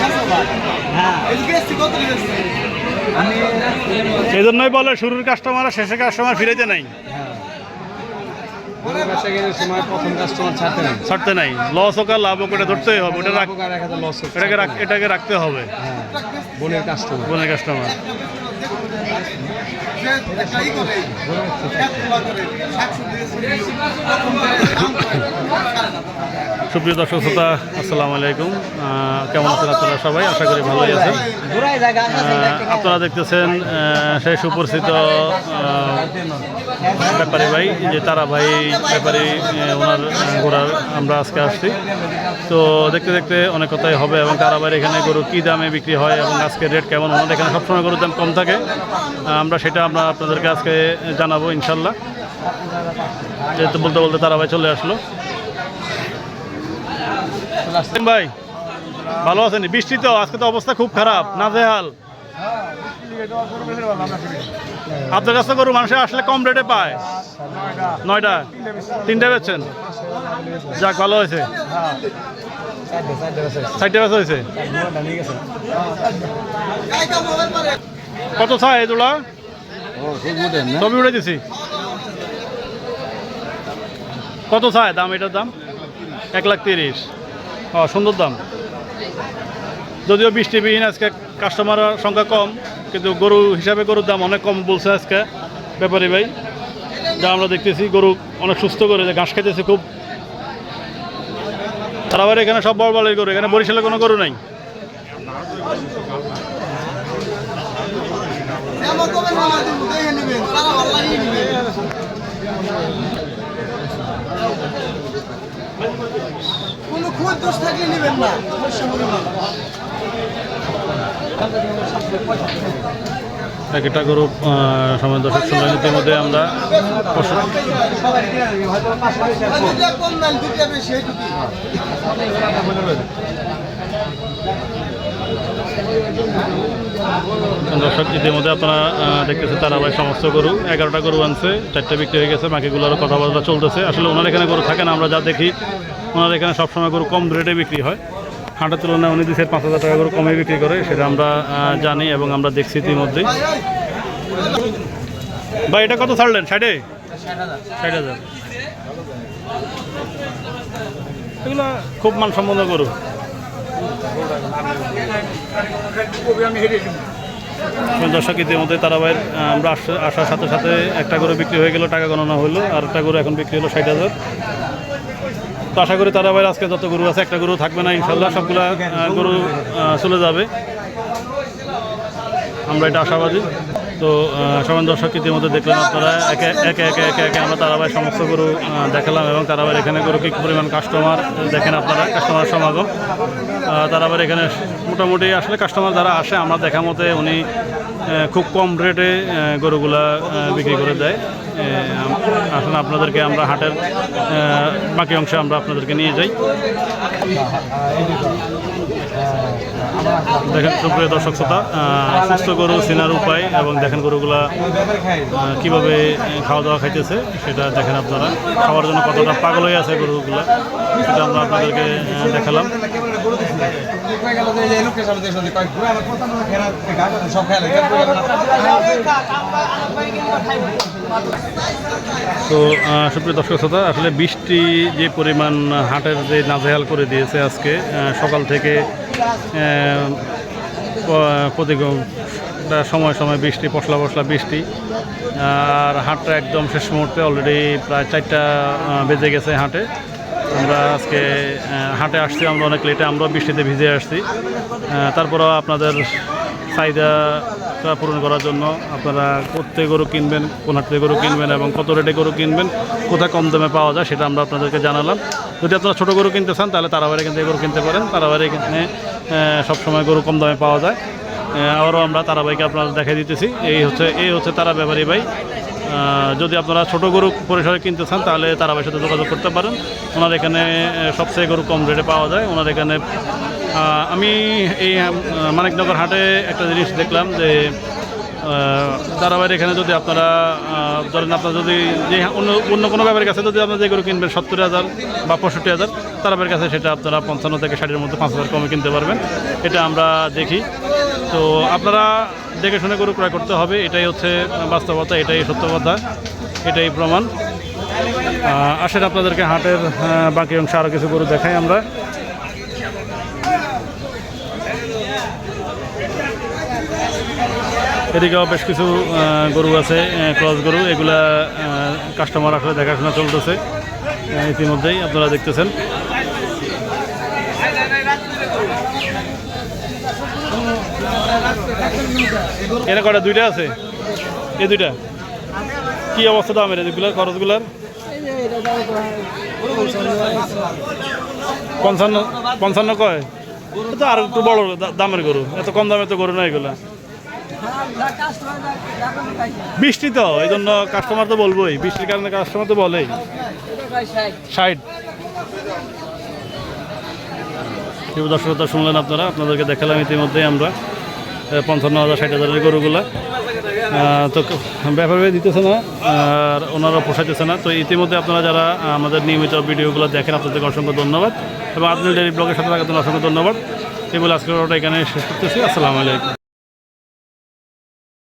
হ্যাঁ। আমি এই জন্যই বলে শুরুর কাস্টমার আর শেষের কাস্টমার ফিরাইতে নাই। সময় প্রথম কাস্টমার ছাড়তে নাই। লস হোক আর লাভ হোক এটা ধরতেই হবে। ওটা এটাকে রাখ- এটাকে রাখতে হবে। হ্যাঁ। বোনের কাস্টমার বোনের কাস্টমার সুপ্রিয় দর্শক শ্রোতা আসসালামু আলাইকুম। কেমন আছেন আপনারা সবাই? আশা করি ভালোই আছেন। আপনারা দেখতেছেন সেই সুপরিচিত ব্যাপারী ভাই যে তারা ভাই ব্যাপারী ওনার ঘোড়ার আমরা আজকে আসছি। তো দেখতে দেখতে অনেক কথাই হবে এবং তারা ভাই এখানে গরু কী দামে বিক্রি হয় এবং আজকে রেট কেমন? ওনাদের এখানে সবসময় গরুর দাম কম থাকে। আমরা সেটা আমরা আপনাদেরকে আজকে জানাব ইনশাল্লাহ। যেহেতু বলতে বলতে তারা ভাই চলে আসলো। ভাই, ভালো আছেন? বৃষ্টি তো, আজকে তো অবস্থা খুব খারাপ না নাজেহাল। আপনার কাছে গরু, মানুষে আসলে কম রেটে পায়। নয়টা, তিনটা বেচছেন? যাক, ভালো হয়েছে। বেচা হয়েছে? কত চাই এই তোলা ছবি উঠে দিছি কত চায় দাম? এটার দাম? এক লাখ তিরিশ। ও, সুন্দর দাম। যদিও বৃষ্টিবিহীন আজকে কাস্টমার সংখ্যা কম, কিন্তু গরু হিসাবে গরুর দাম অনেক কম বলছে আজকে ব্যাপারী ভাই। যা আমরা দেখতেছি, গরু অনেক সুস্থ করে যে ঘাস খাইতেছে খুব। তার আবার এখানে সব বড় বড় গরু, এখানে বরিশালে কোনো গরু নাই। কোনো খুব দোষ থাকলে নেবেন না। এক একটা গরু সময় দর্শক শুনলেন ইতিমধ্যে আমরা পশু দর্শক ইতিমধ্যে আপনারা আহ, দেখতেছেন তারা ভাই সমস্ত গরু এগারোটা গরু আনছে চারটে বিক্রি হয়ে গেছে বাকিগুলোরও কথাবার্তা চলতেছে। আসলে ওনার এখানে গরু থাকে না আমরা যা দেখি ওনার এখানে সবসময় গরু কম রেটে বিক্রি হয়। হাটের তুলনায় উনি দিচ্ছে পাঁচ হাজার টাকা গরু কমে বিক্রি করে সেটা আমরা জানি এবং আমরা দেখছি ইতিমধ্যেই। ভাই এটা কত ছাড়লেন? ষাটে ষাট হাজার। এগুলো খুব মানসম্পন্ন গরু। দর্শক, ইতিমধ্যে তারাবাইয়ের আমরা আসার সাথে সাথে একটা করে বিক্রি হয়ে গেল, টাকা গণনা হলো, আর একটা গরু এখন বিক্রি হলো ষাট হাজার। তো আশা করি তারাবাইয়ের আজকে যত গরু আছে, একটা গরু থাকবে না ইনশাল্লাহ সবগুলা গরু চলে যাবে। আমরা এটা আশাবাদী। তো সমান দর্শক ইতিমধ্যে দেখলেন আপনারা একে একে একে একে একে আমরা তারাবাই সমস্ত গরু দেখালাম এবং তারাবাই এখানে গরু কি পরিমাণ কাস্টমার দেখেন আপনারা কাস্টমার সমাগম। আহ, তারাবাই এখানে মোটামুটি আসলে কাস্টমার যারা আসে আমরা দেখা মতে উনি খুব কম রেটে গরুগুলা বিক্রি করে দেয়। আসলে আপনাদেরকে আমরা হাটের বাকি অংশে আমরা আপনাদেরকে নিয়ে যাই। দেখেন সুপ্রিয় দর্শক শ্রোতা সুস্থ গরু চেনার উপায় এবং দেখেন গরুগুলা কীভাবে খাওয়া দাওয়া খাইতেছে, সেটা দেখেন আপনারা। খাওয়ার জন্য কতটা পাগল হয়ে আছে গরুগুলা, সেটা আমরা আপনাদেরকে দেখালাম। সব তো সুপ্রিয় দর্শক শ্রোতা, আসলে বৃষ্টি যে পরিমাণ হাটের যে নাজেহাল করে দিয়েছে আজকে সকাল থেকে প্রতি সময় সময় বৃষ্টি, পশলা পশলা বৃষ্টি, আর হাটটা একদম শেষ মুহূর্তে অলরেডি প্রায় চারটা বেজে গেছে হাটে। আমরা আজকে হাটে আসছি, আমরা অনেক লেটে আমরাও বৃষ্টিতে ভিজে আসছি। তারপরও আপনাদের চাহিদাটা পূরণ করার জন্য আপনারা কোথায় গরু কিনবেন, কোন গরু কিনবেন এবং কত রেটে গরু কিনবেন, কোথায় কম দামে পাওয়া যায় সেটা আমরা আপনাদেরকে জানালাম। যদি আপনারা ছোটো গরু কিনতে চান, তাহলে তারাবাড়ি কিন্তু গরু কিনতে পারেন। তারাবাড়ি এখানে সবসময় গরু কম দামে পাওয়া যায়। আবারও আমরা তারাবাইকে আপনারা দেখে দিতেছি। এই হচ্ছে এই হচ্ছে তারা ব্যাপারী ভাই। যদি আপনারা ছোট গরু পরিসরে কিনতে চান, তাহলে তারাবাইয়ের সাথে যোগাযোগ করতে পারেন। ওনার এখানে সবচেয়ে গরু কম রেটে পাওয়া যায়। ওনার এখানে আমি এই মানিকনগর হাটে একটা জিনিস দেখলাম যে দারাবাইয়ের এখানে যদি আপনারা ধরেন আপনার যদি যে অন্য অন্য কোনো ব্যাপারের কাছে যদি আপনার যে গরু কিনবেন, সত্তর হাজার বা পঁয়ষট্টি হাজার তারাবের কাছে সেটা আপনারা পঞ্চান্ন থেকে ষাটের মধ্যে পাঁচ হাজার কমে কিনতে পারবেন। এটা আমরা দেখি। তো আপনারা দেখে শুনে গরু ক্রয় করতে হবে, এটাই হচ্ছে বাস্তবতা, এটাই সত্য এটাই প্রমাণ। আসেন আপনাদেরকে হাটের বাকি অংশ আরও কিছু গরু দেখাই আমরা। এদিকেও বেশ কিছু গরু আছে ক্রস গরু, এগুলা কাস্টমার আসলে দেখাশোনা চলতেছে ইতিমধ্যেই আপনারা দেখতেছেন। এনে কটা দুইটা আছে? এই দুইটা? কি অবস্থা দামের এগুলার, খরচগুলার? পঞ্চান্ন পঞ্চান্ন কয়? এ তো আর একটু বড় দামের গরু, এত কম দামে তো গরু না এগুলা। বৃষ্টি তো এই জন্য কাস্টমার তো বলবোই। বৃষ্টির কারণে কাস্টমার তো বলেই। ষাট। দর্শকতা, শুনলেন আপনারা? আপনাদেরকে দেখালাম ইতিমধ্যেই আমরা। পঞ্চান্ন হাজার, ষাট হাজারের গরুগুলা। তো ব্যাপারে দিতেছে না, আর ওনারা পোষাইতেছে না। তো ইতিমধ্যে আপনারা যারা আমাদের নিয়মিত ভিডিওগুলো দেখেন, আপনাদেরকে অসংখ্য ধন্যবাদ। এবং আপনাদের ডেলি ব্লগের সাথে থাকার জন্য অসংখ্য ধন্যবাদ। এগুলো আজকের ওটা এখানে শেষ করতেছি। আসসালামু আলাইকুম।